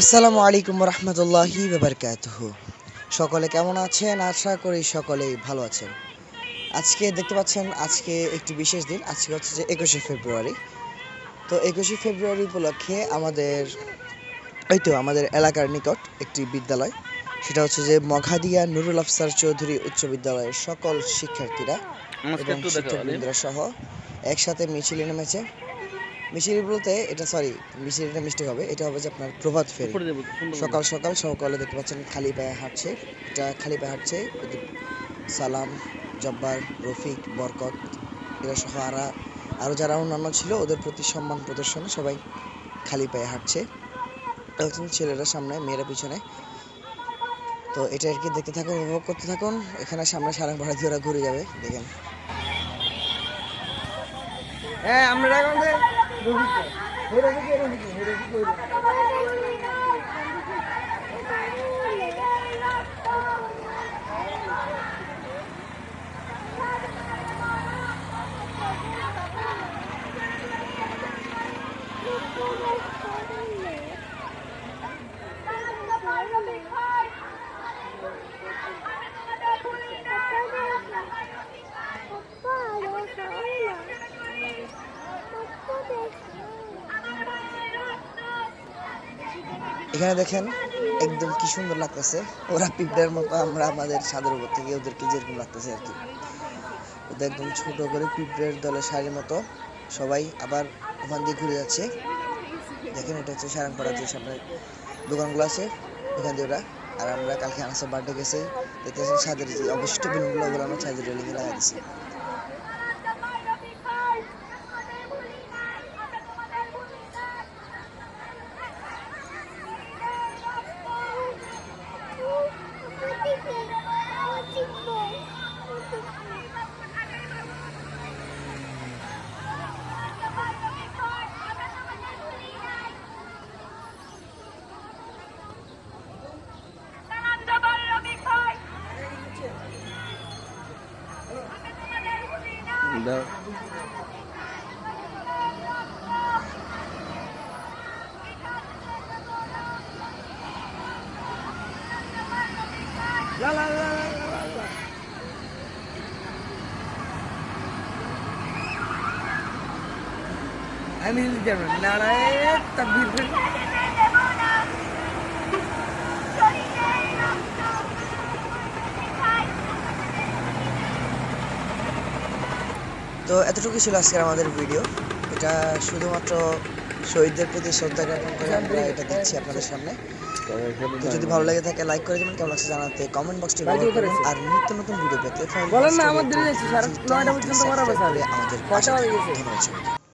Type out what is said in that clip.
আসসালামু আলাইকুম রহমতুল্লাহি বাবরকাতুহ সকলে কেমন আছেন? আশা করি সকলেই ভালো আছেন। আজকে দেখতে পাচ্ছেন আজকে একটি বিশেষ দিন। আজকে হচ্ছে যে একুশে ফেব্রুয়ারি। তো একুশে ফেব্রুয়ারি উপলক্ষে আমাদের এই তো আমাদের এলাকার নিকট একটি বিদ্যালয়। সেটা হচ্ছে যে মঘাদিয়া নুরুল আফসার চৌধুরী উচ্চ বিদ্যালয়ের সকল শিক্ষার্থীরা এবং শিক্ষকবৃন্দরা সহ একসাথে মিছিলে নেমেছে। মিছিল বলতে এটা সরি মিছিলটা মিষ্টি হবে। এটা হবে যে আপনার প্রভাত ফেরি। সকাল সকাল সকালে দেখতে পাচ্ছেন খালি পায়ে হাঁটছে। এটা খালি পায়ে হাঁটছে সালাম জব্বার রফিক বরকত এরা সহ আরা আরও যারা অন্যান্য ছিল ওদের প্রতি সম্মান প্রদর্শনে সবাই খালি পায়ে হাঁটছে। একজন ছেলেরা সামনে মেয়েরা পিছনে। তো এটা আর কি দেখতে থাকুন উপভোগ করতে থাকুন। এখানে সামনে সারা ভাড়া দিয়ে ঘুরে যাবে দেখেন। হ্যাঁ আমরা এখন যে এখানে দেখেন একদম কি সুন্দর লাগতেছে। ওরা পিঁপড়ের মতো আমরা আমাদের ছাদের উপর থেকে ওদেরকে যেরকম লাগতেছে আর কি। ওদের একদম ছোট করে পিঁপড়ের দলের শাড়ির মতো সবাই আবার ওখান দিয়ে ঘুরে যাচ্ছে। দেখেন, এটা হচ্ছে সারাংপাড়া যে সামনে দোকানগুলো আছে, ওখান দিয়ে ওরা। আর আমরা কালকে আনাসের বার্থডে গেছে, দেখতেছেন ছাদের যে অবশিষ্ট বেলুনগুলো ওগুলো আমরা ছাদের রেলিংয়ে লাগাই Anda La la la la la la. তো এতটুকুই ছিল আজকের আমাদের ভিডিও এটা শুধুমাত্র শহীদদের প্রতি শ্রদ্ধা জ্ঞাপন করে আমরা এটা দিচ্ছি আপনাদের সামনে। তো যদি ভালো লাগে থাকে লাইক করে দেবেন কেমন লাগছে জানাতে কমেন্ট বক্সটি ব্যবহার করুন। আর নিত্য নতুন ভিডিও পেতে বলেন না, আমার দেরি হয়েছে, সাড়ে নয়টা পর্যন্ত করা হবে, স্যার। আমাদের